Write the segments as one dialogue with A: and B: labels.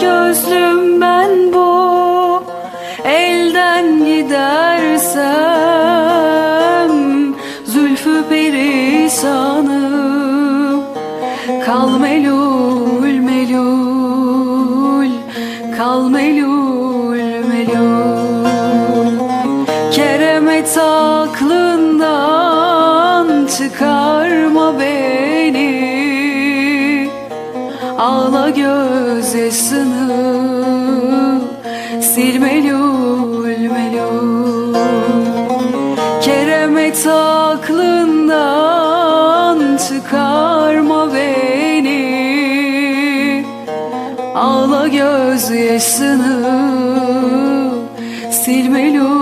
A: gözlüm ben bu. Elden gidersem Zülfü perisanım Kal melul melul Kal melul melul. Keremet aklın Ağla gözyaşını sil melul melul Keremet aklından çıkarma beni. Ağla gözyaşını sil melul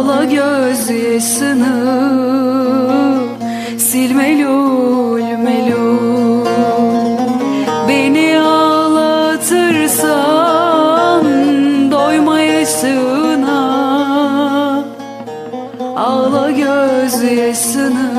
A: Ağla gözyaşını sil melul melul. Beni ağlatırsan doyma yaşına. Ağla gözyaşını